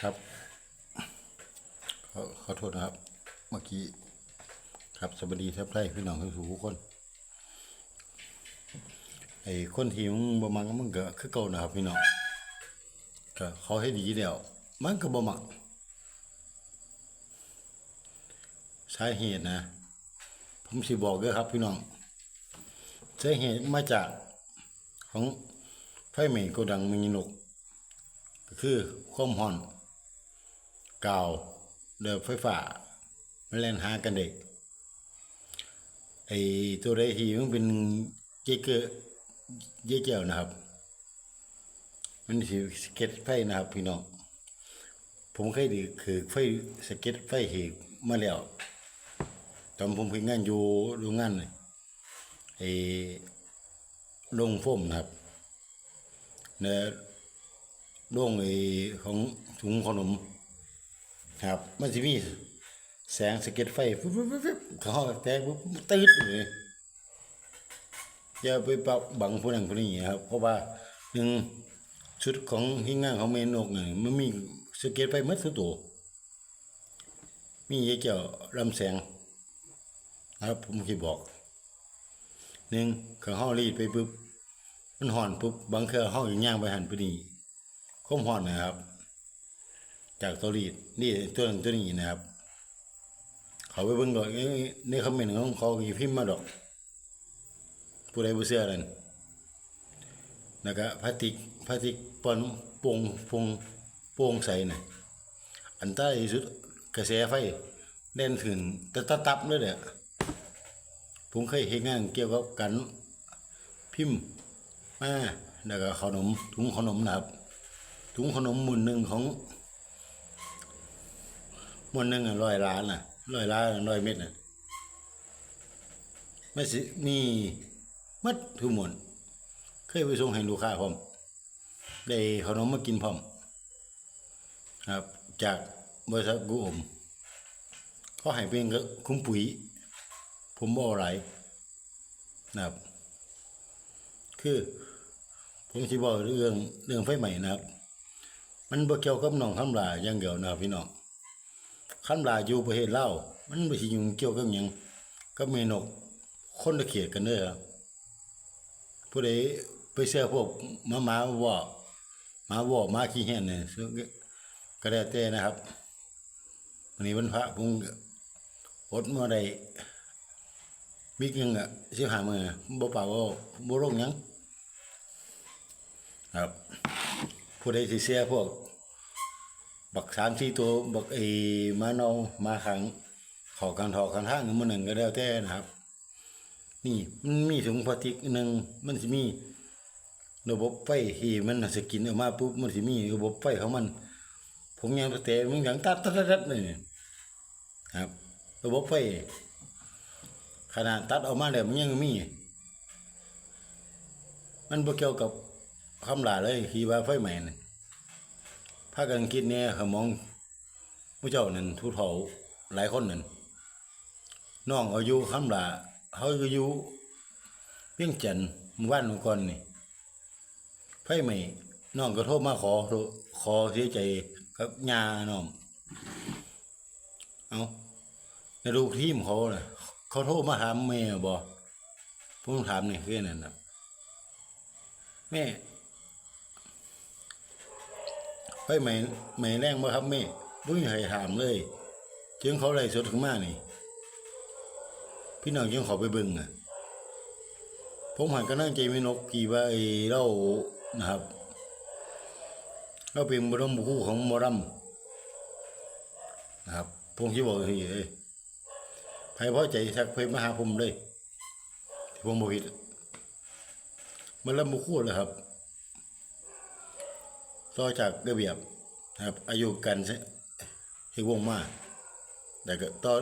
ครับขอขอโทษนะครับ เมื่อกี้ ครับสวัสดีครับไทยพี่น้องทุกคน ไอ้คนที่มึงบ่มักมึงก็คือเก่านะครับ พี่น้องก็เขาให้ดีแล้วมันก็บ่มักสาเหตุนะ ผมสิบอกเด้อครับ พี่น้องสาเหตุมาจากของไฟไหม้โกดังมีนกก็คือความร้อน ก่าเดือไฟฟ้ามันเล่นหากันเด็กไอ้ตัวใดที่มันเป็นเจเกอเจเกียวนะครับ มันสิสเก็ตไฟนะครับ พี่น้องผมเคยดีคือไฟสเก็ตไฟเหกมาแล้วตอนผมเพิ่งงานอยู่โรงงานไอ้โรงโฟมนะครับเนื้อดวงไอ้ของถุงขนม ครับ มันจะมีแสงสะเก็ดไฟปุ๊บปุ๊บปุ๊บปุ๊บเขาห้องแตกปุ๊บตืดเลยอย่าไปปะบังผู้นั้นผู้นี้ครับ เพราะว่าหนึ่งชุดของหิ้งงานของเมนกนี่มันมีสเก็ดไฟมัดทุกตัวมีไอ้เกี่ยวลำแสงนะครับผมคิดบอกหนึ่งเขาห้องรีดไปปุ๊บมันห่อนปุ๊บบางเครือห้องอย่างย่างไปหันไปนี่คมหอนนะครับ จากตัวรีดนี่ตัวนั้นตัวนี้นะครับ เขาไปเบิ่งดอกนี่ในคอมเมนต์ของเขาอยู่พิมพ์มาดอก ผู้ใดบ่เชื่อนั่นแล้วก็พลาสติกพลาสติกปอนปงปงปงใสน่ะอันใต้ที่สุดกระแสไฟเด่นถึงตะตะตับเลยเด้อผมเคยเห็นงานเกี่ยวกับกันพิมพ์มาแล้วก็ขนมถุงขนมนะครับถุงขนมหมุนหนึ่งของ มุนหนึ่งอะร้อยล้านอะร้อยล้านร้อยเม็ดอะไม่สิมีมัดทุกหมดเคยไปส่งให้ลูกค้าพร้อมได้ขนมมากินพร้อมครับ จากบริษัทกูอมเขาให้เป็นก็คุ้มปุ๋ย ผมบ่อะไรนะครับ คือผมสิบอกเรื่องเรื่องไฟใหม่นะครับ มันบ่เกี่ยวกับน้องคำลาอย่างเดียวนะพี่น้อง คำลาอยู่ประเทศเล่ามันบ่สิยุงเกี่ยวกับยังกับเมนกคนละเขตกันเด้อผู้ใดไปเชื่อพวกมาหมาว่าหมาว่าหมาขี้แห่นเนี่ยก็ได้แต่นะครับวันนี้วันพระผมก็อดมาได้วิกหนึงอะ15มื้อบ่ป่ากว่าบ่ลงยังครับผู้ใดสิเสียพวก บักสามสี่ตัวบักไอ้มาเนามาขังเขอกันถอกกันท่างมันหนึ่งก็แล้วแต่นะครับ นี่มันมีถุงพลาสติกหนึ่งมันสิมีระบบไฟที่มันสกินออกมาปุ๊บมันสิมีระบบไฟของมัน ผมยังแต่มันยังตัดตัดตัดเลยครับ ระบบไฟขนาดตัดออกมาแล้วมันยังมี มันเกี่ยวกับคำลาเลยขี่ว่าไฟใหม่นี่ พากันคิดเนี่ยเขามองผู้เจ้านั่นทุเฒ่าหลายคนนั่นน้องอายุคำลาเขาอายุเพียงจันทน์เมื่อวานมือก่อนนี่ไฟใหม่น้องก็โทรมาขอขอเสียใจกับญาน้องเอาในลูกทีมเขาน่ะเขาโทรมาถามแม่บ่ผมถามนี่คือนั่นนะแม่ ไปใหม่ใหม่แรงบ่ครับแม่บ่มีใครถามเลยจึงเขาไล่สดขึ้นมานี่ พี่น้องจึงขาไปเบิ่งอะผมหันก็นั่งใจไม่นกกี่ว่าไอ้เรานะครับเราเป็นบรมครูของหมอรำนะครับผมคิดบอกที่เอ้ยใครพอใจทักเพจมาหาผมเลยที่ผมบอกผิดมันเริ่มบุคู่แล้วครับ ต่อจากระเบียบนะครับอายุกันให้วงมากแต่ก็ต่อ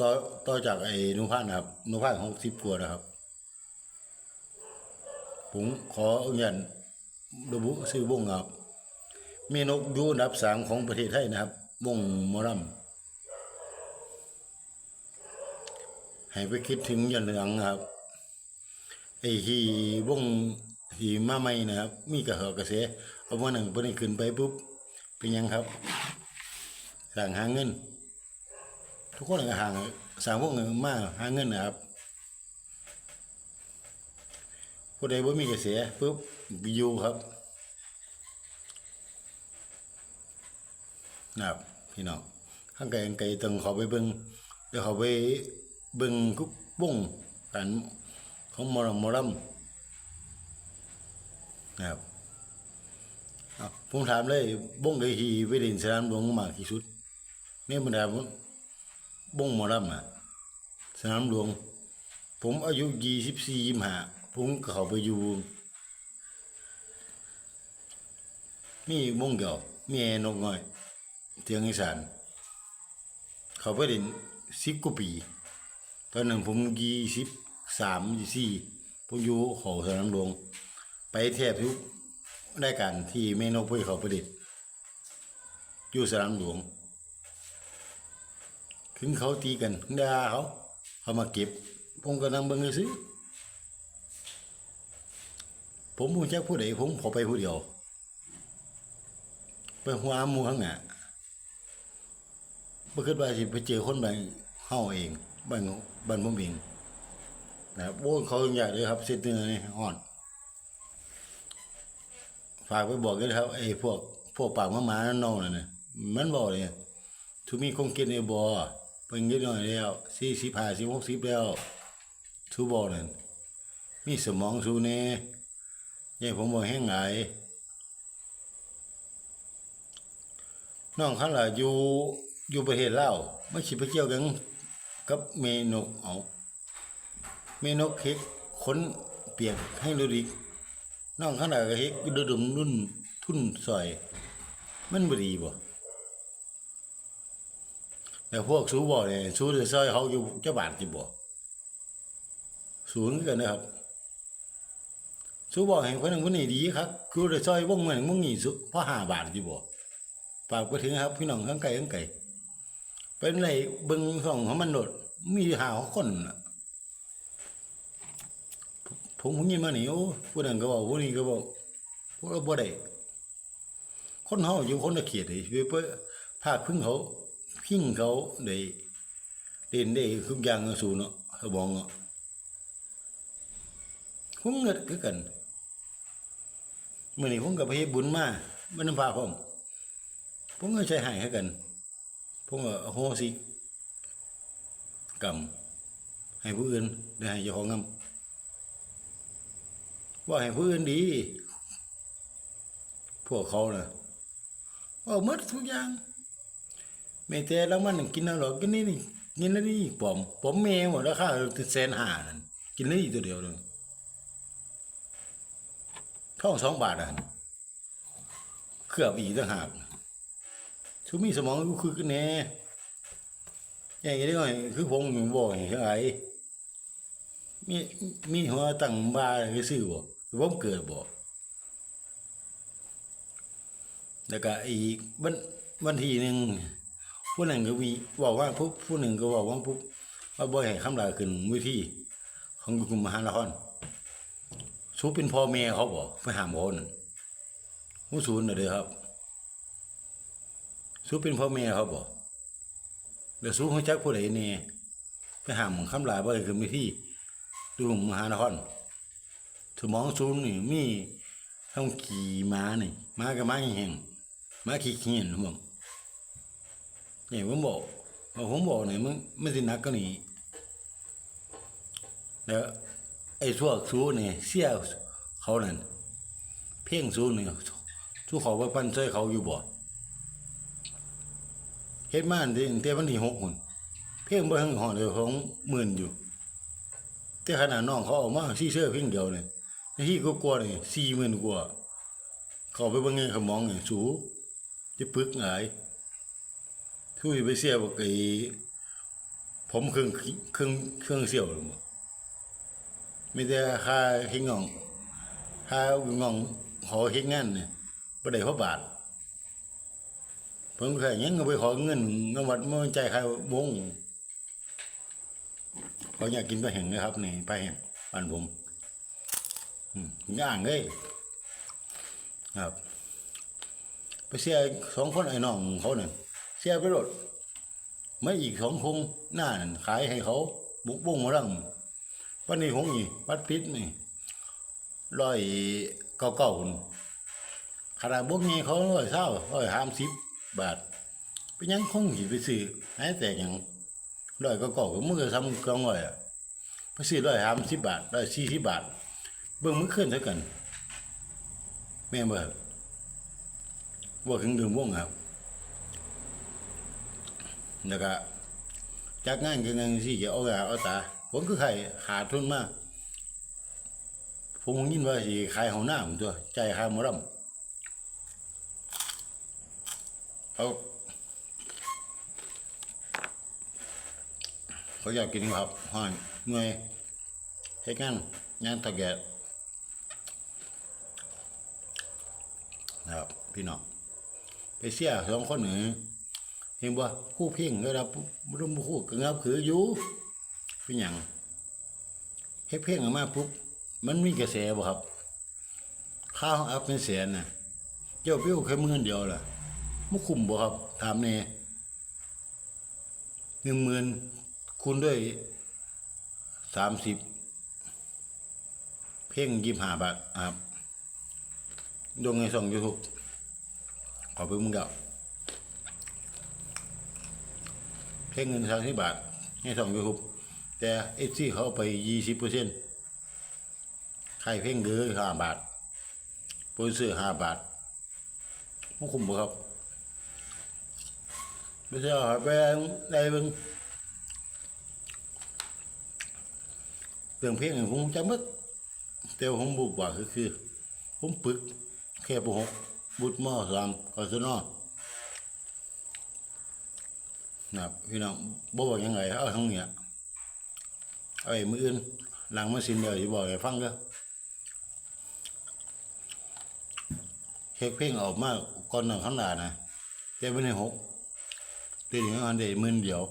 ต่อต่อจากไอ้นุพันธ์นะครับนุพันหกสิบกว่านะครับ ผมขออนุญาตระบุชื่อวงครับเมนกยูนดับสามของประเทศไทยนะครับ วงมอรัมให้ไปคิดถึงยันหลังครับ ไอ้ที่วง ที่มาใหม่นะครับ มีกระเหอกระแสเอามาหนึ่งไปนี่ขึ้นไปปุ๊บเป็นยังครับสั่งหาเงิน ทุกคนก็ห่างสั่งพวกเงินมาหาเงินนะครับผู้ใดบ่มีกระแสปุ๊บอยู่ครับนะครับพี่น้องข้างไกลไกลต้องเขาไปเบิ่งเดี๋ยวเขาไปเบิ่งกุ๊บบุ้งกันของมอลำหมอลำนะ ครับผมถามเลยบ้งไดทีไปเด่นสนามหลวงมากที่สุดนี่มันดาบ้งหมอลำอะสนามหลวง ผมอายุยี่สิบสี่ยี่ห้าผมก็เข้าไปอยู่มีวงเดียวมีแอนกน้อยเทียงอีสาน เขาไปเด่นสิบกว่าปี ตอนนั้นผมยี่สิบสามยี่สี่ผมอยู่เขอสนามหลวง ไปแทบทุกรายการที่แม่นกพื่อเขาประดิษฐ์อยู่สนามหลวง ถึงเขาตีกันด่าเขาเขามาเก็บผมก็นั่งเบิ่งซื้อผมมูจักผู้ใดผมขอไปผู้เดียว ไปหัวมูข้างหน้าบ่อคิดว่าสิไปเจอคนแบบเฮาเองบ้านบ้านผมเองนะครับโอ้ยเขาอยากเลยครับเส้นเนื้อนี่อ่อน ฝากไปบอกกันครับไอ้พวกพวกปากหมาหมาๆน้องนั่นน่ะมันบอกเลยทุมีคงกินไอ้บ่เป็นเยอะหน่อยแล้วสี่สิบห้าสิบหกสิบแล้วทุบ่นั่นมีสมองสูแน่ยายผมบอกแห้งหลายน้องเขาล่ะอยู่อยู่ประเทศเล่าไม่สิไปเกี่ยวกันกับเมนกเอาเมนกเฮ็ดคนเปียกให้ดูดิ น้องขนาดก็เฮ็ดระดมรุ่นทุ่นซอย มันบ่ดีบ่แต่พวกสู้บ่เนี่ยสูจะซอยเขาอยู่เจ้าบาทสิบ่สูงกันนะครับสู้บอกให้คนนึงคนนี้ดีครับคือจะซอยวงเหมือนมึงนี่สุเพราะห้าบาทสิบ่ฝากไปถึงครับ พี่น้องข้างไกลข้างไกลเป็นไรเบิ่งส่องของมันโดดมีหาคนน่ะ ผมผมยินมานี่โอ้ผู้นั้นก็บอกผู้นี้ก็บอกพวกเราบ่ได้คนเฮาอยู่คนละเขตเลยไปเพื่อภาคพึ่งเขาพิงเขาได้เล่นได้ทุกอย่างก็สู้เนาะเขาบอกเนาะผมเงิดคือกันมื้อนี้ผมก็ไปเฮ็ดบุญมามันนำพาผมผมก็ใช้ให้คือกันผมก็โหสิกรรมให้ผู้อื่นได้ให้เจ้าของงำ ว่าให้ผู้อื่นดี พวกเขาน่ะว่าหมดทุกอย่างแม่แต่แล้วมันกินอาหรอกกินนี่นี่กินนี่ปอมผมแม่หมดราคาแสนห้านั่นกินนี่ตัวเดียวเลยท่องสองบาทอะเคลือบอีกต่างหากชูมีสมองก็คือกันแน่อย่างนี้ได้ไงคือผมบอกอย่างไรมีมีหัวตั้งบาคือซื้อบ่ ผมเกิดบ่แล้วก็อีกวันวันที่หนึ่งผู้หนึ่งก็มีบอกว่าผู้ผู้หนึ่งก็บอกว่าผู้ว่าบ่ให้คำลาขึ้นวิธีของกรุงมหานครสูเป็นพ่อแม่เขาบ่ไปหามคนผู้ศูนย์น่ะเด้อครับสูเป็นพ่อแม่เขาบ่เดี๋ยวสูฮู้จักผู้ใดแน่ไปหามคำลาบ่ให้ขึ้นวิธีดูมหานคร สมองสูงนี่มีต้องขี่ม้านี่ม้ากับม้าแห้งม้าขี้เขียนผมนี่ผมบอกว่าผมบอกเนี่ยมันมันสินักก็นี่แล้วไอ้พวกสูนี่เสียเขานั่นเพ่งสูนี่สูเขาไปปั้นช่วยเขาอยู่บ่เฮ็ดมาอันที่เตี้ยวันที่หกคนเพ่งบ่ทั้งหอเดียของหมื่นอยู่แต่ขนาดน้องเขาออกมาซี่เชื่อเพียงเดียวเนี่ย ที่ก็กลัวเนี่ยสี่หมื่นกว่าเขาไปบิ่งเงินเขามองเนี่ยสูจะปึกหงายทุยไปเสียบอกไอ้ผมเครื่องเครื่องเครื่องเสียวหรือมั้ไม่แต่ค่าเฮ็ดงองค่างองขอเฮ็ดงานเนี่ยบ่ได้เพระบาทผมเคยยังไปขอเงินเงินวัดมาจ่ายค่าวงเขาอยากกินปลาแห้งนะครับนี่ปลาแห้งบ้านผม ย่างเลยครับ ไปเสียสองคนไอ้น้องเขาเนี่ยเสียไปรถไม่อีกสองคงหน้านั่นขายให้เขา บุกบุ้งมาลังวันนี้หงนี่วัดพิษนี่ร้อยเก้าเก้าคนขนาดบุกนี้เขาร้อยเศร้าร้อยห้าสิบบาทเป็นหยังคงหีไปซื้อให้แต่ยังร้อยเก้าเก้าก็มือซ้ำกองร้อยอะไปซื้อร้อยห้าสิบบาทร้อยสี่สิบบาท เบิ่งมือขึ้นเท่ากัน แม่นบ่ครับว่าถึงดื่มวงครับแล้วก็จากงานก็งานสิจะเอากาเอาตาผมคือใครขาทุนมาผมยินว่าสิขายเฮาหน้าผมตัวใจขายมอลำเอาเขาอยากกินครับห่อนเมื่อยเฮ็ดงานงานตะแกะ นะครับ พี่น้องไปเสียสองคนหนึ่งเห็นบ่คู่เพ่งก็รับรุ่มคู่ก็งับคืออยู่เป็นหยังเฮ็ดเพ่งออกมาปุ๊บมันมีกระแสบ่ครับข้าวอัพเป็นแสนน่ะเจ้าเปี้วแค่หมื่นเดียวล่ะมุคุ้มบ่ครับถามแน่หนึ่งหมื่นคูณด้วยสามสิบเพ่งยี่ห้าบาทครับ ดงในส่องยูทูบขอไปมึงเดาเพ่งเงินสามสิบบาทในส่องยูทูบแต่เอซีเขาไปยี่สิบเปอร์เซ็นต์ใครเพ่งเดือห้าบาทโปรซื้อห้าบาทมุคุ้มบ่ครับไม่ใช่เอาไปได้เบิ่งเรื่องเพลงนี่ผมจำมึดแต่ว่าผมบุกว่าก็คือผมปึก ค่ปหกบุตรมอสามกศนนะครับพี่น้องบ่บอกยังไงเอาทั้งเนี้ยเอาไอ้มืออื่นหลังมาสินเดียวจะบอกให้ฟังเด้อเช็คเพลงออกมาก่อนหนึ่งข้างหน้านะแต่ไม่ได้หกตีถึงอันเดียมื่นเดียว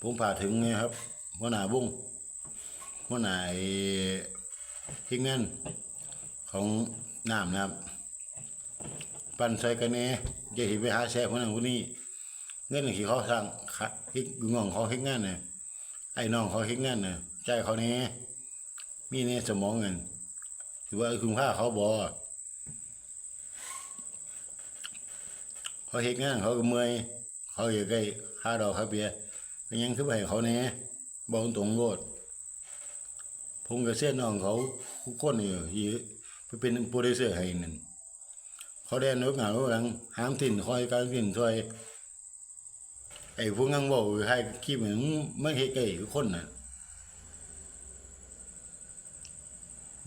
ผมผ่าถึงไงครับหัวหน้าบุ้งหัวหน้าไอ้ทีมงาน ของน้ำนะครับ ปั่นใส่กันเน่จะเห็นไปหาแซ่คนนั้นคนนี้เงินที่เขาสร้างค่ะฮิกน้องเขาเฮ็ดงานเนี่ยไอ้น้องเขาเฮ็ดงานเนี่ยใจเขาเน่มีในสมองเงินถือว่าคุณค่าเขาบอเขาเฮ็ดงานเขาก็เมื่อยเขาอยากได้ค่าดอกค่าเบี้ยก็ยังคือไปเขาแน่บอกตรงโลดผมกับเส้นน้องเขาทุกคนนี่ที่ ไปเป็นโปรดิวเซอร์ให้นั่นเขาแดนนกเหงาหลังห้ามถิ่นคอยการถิ่นคอยไอ้พวกงั้งบอกให้คิดเหมือนไม่เฮ็ดไก่คนน่ะ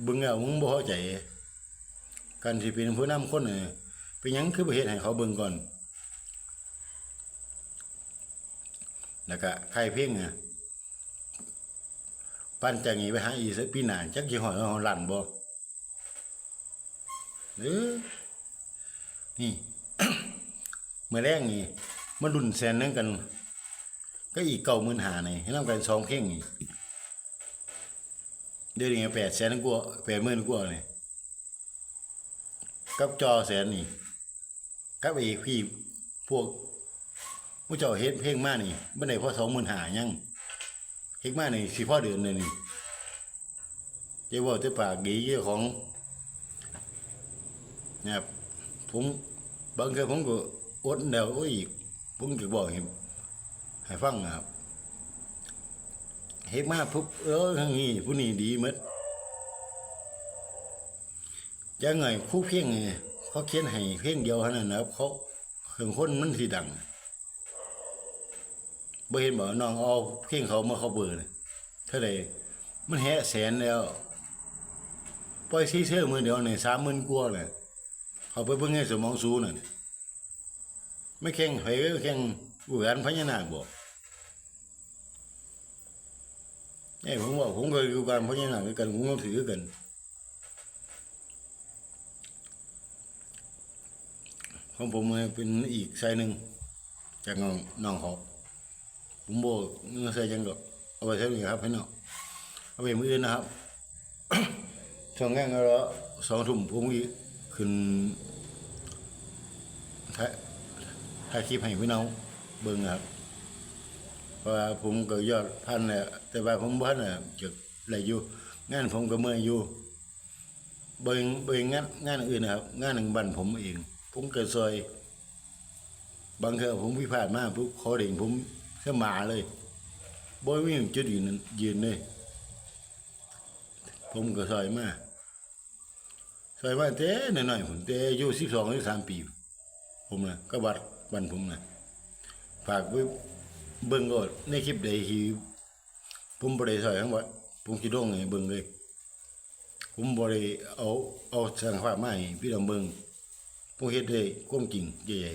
เบิ่งแล้วมึงบ่เข้าใจการที่เป็นผู้นำคนน่ะเป็นยังคือบ่เฮ็ดให้เขาเบิ่งก่อนแล้วก็ใครเพ่งอะปั้นจากนี้ไปหาอีสักปีหน้าจักสิหอยเอลันบ่ เออนี่เมื่อแรกนี่มันดุนแสนนึงกัน ก็อีกเก่ามื่นหานี่ให้นำกันสองเพ่งนี่เดี๋ยวนี้แปดแสนกว่าแปดหมื่นกว่านี่กับจอแสนนี่กับอีกพี่พวกผู้เจ้าเฮ็ดเพลงมานี่บ่ได้พอสองหมื่นหายังเฮ็ดมานี่สิพอเดือนเลยนี่เจ้าว่าแต่ปากดีเยอะของ นะครับผมบางครั้งผมก็อดแล้วอ้ยอีกผมก็บอกให้ให้ฟังนะครับเฮ็ดมาปุ๊บเออทางนี้ผู้นี้ดีหมดจะไงคู่เพียงนี่เขาเขียนให้เพลงเดียวเท่านั้นนะครับ เขาเครื่องคนมันสิดังบ่เห็นบ่น้องเอาเพลงเขามาเขาเบอร์เลยเท่าใดมันแฮะแสนแล้วปล่อยซีเซอร์มือเดียวเนี่30,000กว่าเลย เขาไปเบิ่งให้สมองสูนั่นไม่แข่งไผก็แข่งอุแหวนพญานาคบ่เอ้ยผมว่าผมเคยดูการพญานาคกันผมก็ถือกันของผมเนี่ยเป็นอีกสายหนึ่งจากน้องน้องเขาผมบอกเงื่อใส่ยังดอกเอาไปใช้เลยครับพี่น้องเอาไปมืออื่นนะครับช่วงงานก็แล้วสองทุ่มผมอีก ขึ้นถ่ายถ่ายคลิปให้พี่น้องเบิ่งครับเพราะว่าผมก็ยอดพันเนี่ยแต่ว่าผมบ่ทันน่ะจะอะไรอยู่งานผมก็เมื่อยอยู่เบิ่งเบิ่งงานงานอื่นนะครับ งานหนึ่งบันผมเอง ผมก็ซอย บางครั้งผมพิพาทมากปุ๊บขอเด่งผมเสมาเลยบ่มีจุดยืนยืนเลยผมก็ซอยมาก ซอยมาแต่น้อยๆผมแต่อายุ12หรือ3ปี ผมนะก็บัดบันผมนะฝากไว้เบิ่งก็ในคลิปใดที่ผมบ่ได้ซอยทั้งหมดผมสิลงให้เบิ่งเลย ผมบ่ได้เอาเอาสังภาพมาให้พี่น้องเบิ่งผมเฮ็ดได้ความจริงใหญ่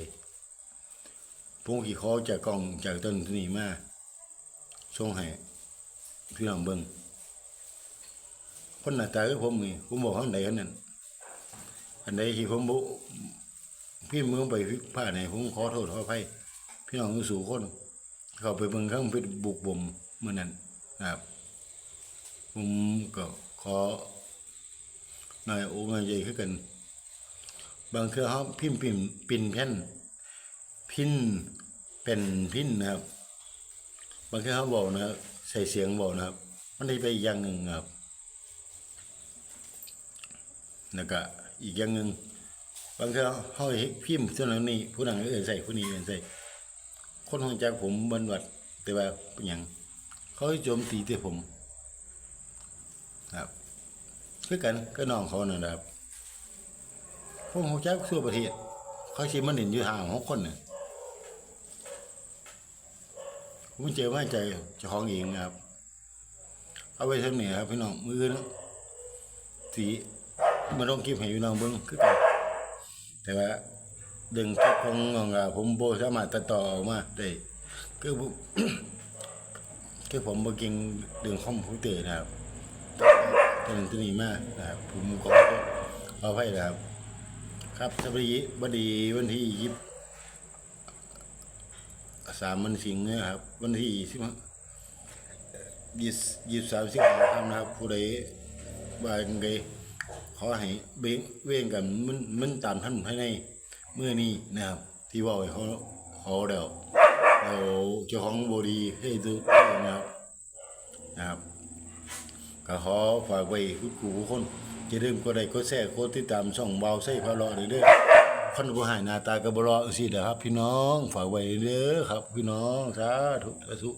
ๆผมสิขอจากกองจากต้นนี้มาส่งให้พี่น้องเบิ่งคนหน้าตาคือผมนี่ผมบอกข้างใดอันนั้น อันใดที่ผมบ่พี่มือไปพิพาทไหนผมขอโทษขออภัยพี่น้องสู่คน เขาไปเบิ่งข้างไปบุกบ่มเมื้อนั้นนะครับผมก็ขอหน่อยโอ้ยใหญ่ขึ้นกัน บางเครือเขาพิมพ์พิมพ์ปินแผ่นพินเป็นพินนะครับ บางเครือเขาบอกนะครับใส่เสียงบอกนะครับ มันได้ไปอย่างหนึ่งครับแล้วก็ อีกอย่างหนึ่งบางครือเขาพิมพ์ส่วนนี้ผู้นั้นเอื่นใส่ผู้นี้เอื่นใส่คนของจากผมบันวัดแต่ว่าเป็นหยังเขาโจมตีแต่ผมครับคือกันก็น้องเขานั่นะครับพวกเขาจักทั่วประเทศเขาชิมมันเห็นอยู่ห่างหกคนน่ะผมเจอมาใจจ้าของเองนะครับ เอาไว้เท่านี้ครับพี่น้องมือนะสี มาลงคลิปให้พี่น้องเบิ้งคือกันแต่ว่าดึงคลิปขององผมโบสามารถตัดต่อมาได้คือผมคือผมบ่เก่งเรื่องคอมพิวเตอร์นะครับตัวนึงตัวนี้มากนะครับผมขอเอาไว้นะครับ ครับสวัสดีบัดดีวันที่ยี่สามวันสิงห์นะครับ วันที่สิบยี่ยี่สามสิบห้าคำนะครับผู้ใดว่าจังไง ขอให้เบ่งเว้งกันมันมันตามท่านภายในเมื่อนี้นะครับที่ว่าเขาเขาเดี๋ยวเราเจ้าของบดีให้ดูนะครับนะครับก็ขอฝากไว้ทุกผู้ทุกคนจะเริ่าลืมกดไลค์กดแชร์กดติดตามช่องเบาใส่พะเลาะเด้อคนผู้หายหน้าตากระบเลาะสิเด้อครับ พี่น้องฝากไว้เด้อครับ พี่น้องสาธุสาธุ